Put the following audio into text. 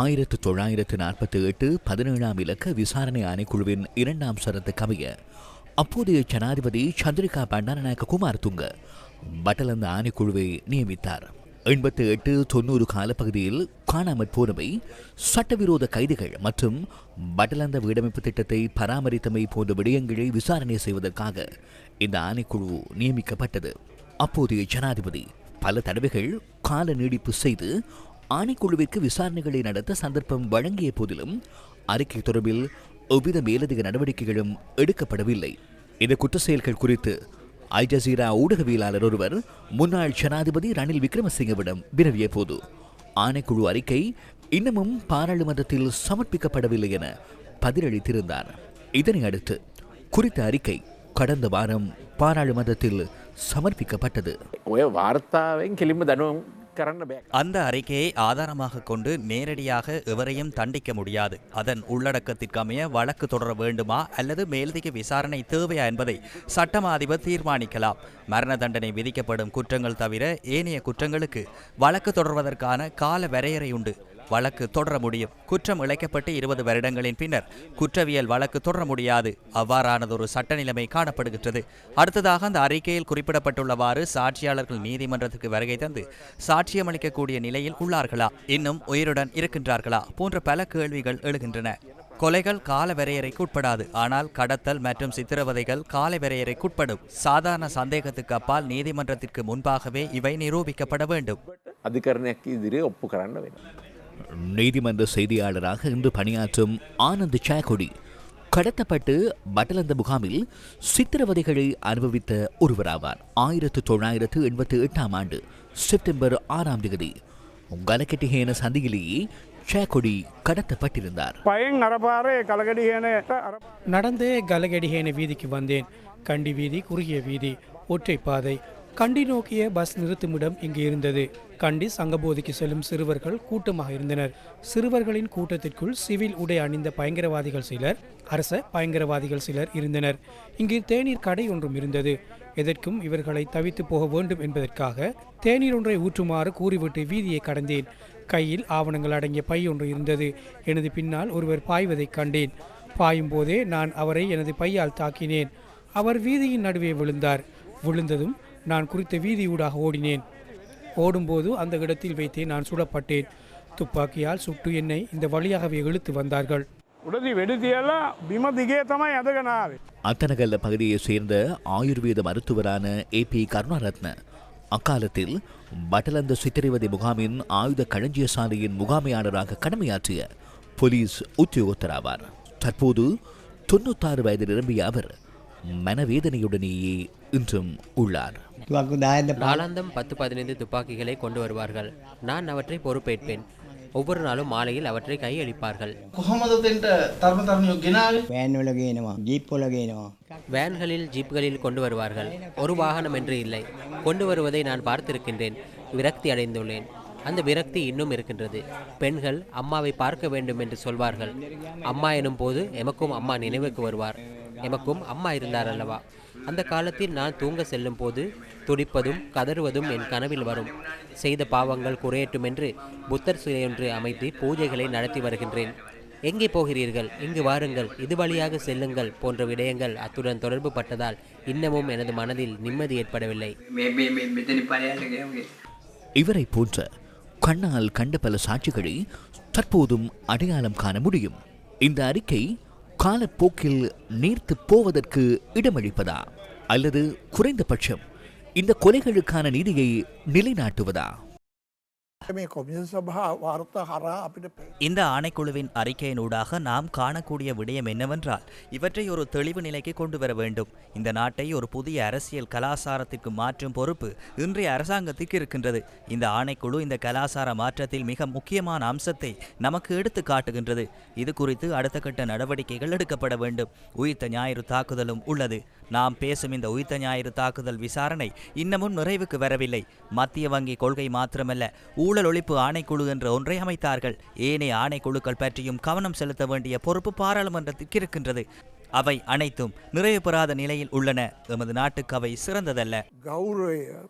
ஆயிரத்து தொள்ளாயிரத்து நாற்பத்தி எட்டு பதினேழாம் இலக்க விசாரணை ஆணைக்குழுவின் இரண்டாம் சரத்து கவிய அப்போதைய ஜனாதிபதி சந்திரிகா பண்டாரநாயக்க குமார் துங்க பட்டலந்த ஆணைக்குழுவை நியமித்தார். எண்பத்தி எட்டு தொண்ணூறு காலப்பகுதியில் காணாமற் போனவை சட்டவிரோத கைதிகள் மற்றும் பட்டலந்த வீடமைப்பு திட்டத்தை பராமரித்தமை போன்ற விடயங்களை விசாரணை செய்வதற்காக இந்த ஆணைக்குழு நியமிக்கப்பட்டது. அப்போதைய ஜனாதிபதி பல தடவைகள் கால நீடிப்பு செய்து ஆணைக்குழுவிற்கு விசாரணைகளை நடத்த சந்தர்ப்பம் வழங்கிய போதிலும் அறிக்கை தொடர்பில் எவ்வித மேலதிக நடவடிக்கைகளும் எடுக்கப்படவில்லை. இந்த குற்ற செயல்கள் குறித்து அல் ஜசீரா ஊடகவியலாளர் ஒருவர் முன்னாள் ஜனாதிபதி ரணில் விக்ரமசிங்கவிடம் வினவிய போது ஆணைக்குழு அறிக்கை இன்னமும் பாராளுமன்றத்தில் சமர்ப்பிக்கப்படவில்லை என பதிலளித்திருந்தார். இதனை அடுத்து குறித்த அறிக்கை கடந்த வாரம் பாராளுமன்றத்தில் சமர்ப்பிக்கப்பட்டது. வார்த்தாவை கிளிம்பு தனும் அந்த அறிக்கையை ஆதாரமாக கொண்டு நேரடியாக எவரையும் தண்டிக்க முடியாது. அதன் உள்ளடக்கத்திற்கமைய வழக்கு தொடர வேண்டுமா அல்லது மேலதிக விசாரணை தேவையா என்பதை சட்டமா அதிபர் தீர்மானிக்கலாம். மரண தண்டனை விதிக்கப்படும் குற்றங்கள் தவிர ஏனைய குற்றங்களுக்கு வழக்கு தொடர்வதற்கான கால வரையறை உண்டு. வழக்கு தொடர முடியும். குற்றம் இழைக்கப்பட்டு இருபது வருடங்களின் பின்னர் குற்றவியல் வழக்கு தொடர முடியாது. அவ்வாறானதொரு சட்ட நிலைமை காணப்படுகின்றது. அடுத்ததாக அந்த அறிக்கையில் குறிப்பிடப்பட்டுள்ளவாறு சாட்சியாளர்கள் நீதிமன்றத்துக்கு வருகை தந்து சாட்சியமளிக்கக்கூடிய நிலையில் உள்ளார்களா? இன்னும் உயிருடன் இருக்கின்றார்களா? போன்ற பல கேள்விகள் எழுகின்றன. கொலைகள் கால உட்படாது. ஆனால் கடத்தல் மற்றும் சித்திரவதைகள் கால உட்படும் சாதாரண சந்தேகத்துக்கு அப்பால் நீதிமன்றத்திற்கு முன்பாகவே இவை நிரூபிக்கப்பட வேண்டும். அதிகரணக்கு எதிரே ஒப்பு நீதிமன்ற செய்தியாளராக இன்று பணியாற்றும் ஆனந்த் சாக்கொடி கடத்தப்பட்டு பட்டலந்த முகாமில் சித்திரவதைகளை அனுபவித்த ஒருவராவார். ஆயிரத்து தொள்ளாயிரத்து எண்பத்தி எட்டாம் ஆண்டு செப்டம்பர் ஆறாம் தேதி கலக்கெட்டிகேன சந்தியிலேயே கலகடியேன அற நடந்தே கலகடிகேன வீதிக்கு வந்தேன். கண்டி வீதி குறுகிய வீதி ஒற்றை பாதை கண்டி நோக்கிய பஸ் நிறுத்துமிடம் இங்கு இருந்தது. கண்டி சங்கபோதிக்கு செல்லும் சிறுவர்கள் கூட்டமாக இருந்தனர். சிறுவர்களின் கூட்டத்திற்குள் சிவில் உடை அணிந்த பயங்கரவாதிகள் சிலர் அரச பயங்கரவாதிகள் சிலர் இருந்தனர். இங்கு தேநீர் கடை ஒன்றும் இருந்தது. எதற்கும் இவர்களை தவித்து போக வேண்டும் என்பதற்காக தேநீர் ஒன்றை ஊற்றுமாறு கூறிவிட்டு வீதியை கடந்தேன். கையில் ஆவணங்கள் அடங்கிய பை ஒன்று இருந்தது. எனது பின்னால் ஒருவர் பாய்வதைக் கண்டேன். பாயும் போதே நான் அவரை எனது பையால் தாக்கினேன். அவர் வீதியின் நடுவே விழுந்தார். விழுந்ததும் நான் குறித்த வீதியூடாக ஓடினேன். ஓடும்போது அந்த இடத்தில் வைத்தே நான் சுடப்பட்டேன். துப்பாக்கியால் சுட்டு என்னை இந்த வழியாகவே இழுத்து வந்தார்கள். அத்தனகல்ல பகுதியைச் சேர்ந்த ஆயுர்வேத மருத்துவரான ஏ பி கருணாரத்ன அக்காலத்தில் பட்டலந்த சித்திரைவதி முகாமின் ஆயுத களஞ்சியசாலையின் முகாமையாளராக கடமையாற்றிய போலீஸ் உத்தியோகத்தராவார். தற்போது தொண்ணூத்தாறு வயது நிரம்பிய அவர் மனவேதனையுடனேயே இன்றும் உள்ளார். நாளாந்தம் பத்து பதினைந்து துப்பாக்கிகளை கொண்டு வருவார்கள். நான் அவற்றை பொறுப்பேற்பேன். ஒவ்வொரு நாளும் மாலையில் அவற்றை கையளிப்பார்கள். வேன்களில் ஜீப்புகளில் கொண்டு வருவார்கள். ஒரு வாகனம் என்று இல்லை. கொண்டு வருவதை நான் பார்த்திருக்கின்றேன். விரக்தி அடைந்துள்ளேன். அந்த விரக்தி இன்னும் இருக்கின்றது. பெண்கள் அம்மாவை பார்க்க வேண்டும் என்று சொல்வார்கள். அம்மா எனும் போது எமக்கும் அம்மா நினைவுக்கு வருவார். எமக்கும் அம்மா இருந்தார் அல்லவா? அந்த காலத்தில் நான் தூங்க செல்லும் போது துடிப்பதும் கதறுவதும் என் கனவில் வரும். செய்த பாவங்கள் குறையட்டும் என்று புத்தர் சிலையொன்று அமைத்து பூஜைகளை நடத்தி வருகின்றேன். எங்கே போகிறீர்கள்? இங்கு வாருங்கள். இது வழியாக செல்லுங்கள் போன்ற விடயங்கள் அத்துடன் தொடர்பு பட்டதால் இன்னமும் எனது மனதில் நிம்மதி ஏற்படவில்லை. இவரை போன்ற கண்ணால் கண்ட பல சாட்சிகளை தற்போதும் அடையாளம் காண முடியும். இந்த அறிக்கை காலப்போக்கில் நீர்த்து போவதற்கு இடமளிப்பதா அல்லது குறைந்தபட்சம் இந்த கொலைகளுக்கான நீதியை நிலைநாட்டுவதா? இந்த ஆணைக்குழுவின் அறிக்கையினூடாக நாம் காணக்கூடிய விடயம் என்னவென்றால் இவற்றை ஒரு தெளிவு நிலைக்கு கொண்டு வர வேண்டும். இந்த நாட்டை ஒரு புதிய அரசியல் கலாசாரத்திற்கு மாற்றும் பொறுப்பு இன்றைய அரசாங்கத்திற்கு இருக்கின்றது. இந்த ஆணைக்குழு இந்த கலாசார மாற்றத்தில் மிக முக்கியமான அம்சத்தை நமக்கு எடுத்து காட்டுகின்றது. இது குறித்து அடுத்த கட்ட நடவடிக்கைகள் எடுக்கப்பட வேண்டும். உயிர்த்த ஞாயிறு தாக்குதலும் உள்ளது. நாம் பேசும் இந்த உயிர்த்த ஞாயிறு தாக்குதல் விசாரணை இன்னமும் நிறைவுக்கு வரவில்லை. மத்திய வங்கி கொள்கை மாத்திரமல்ல ஊழல் ஒழிப்பு ஆணைக்குழு என்ற ஒன்றை அமைத்தார்கள். ஏனைய ஆணைக்குழுக்கள் பற்றியும் கவனம் செலுத்த வேண்டிய பொறுப்பு பாராளுமன்றத்திற்கு இருக்கின்றது. அவை அனைத்தும் நிறைவு பெறாத நிலையில் உள்ளன. எமது நாட்டுக்கு அவை சிறந்ததல்ல. கௌரவ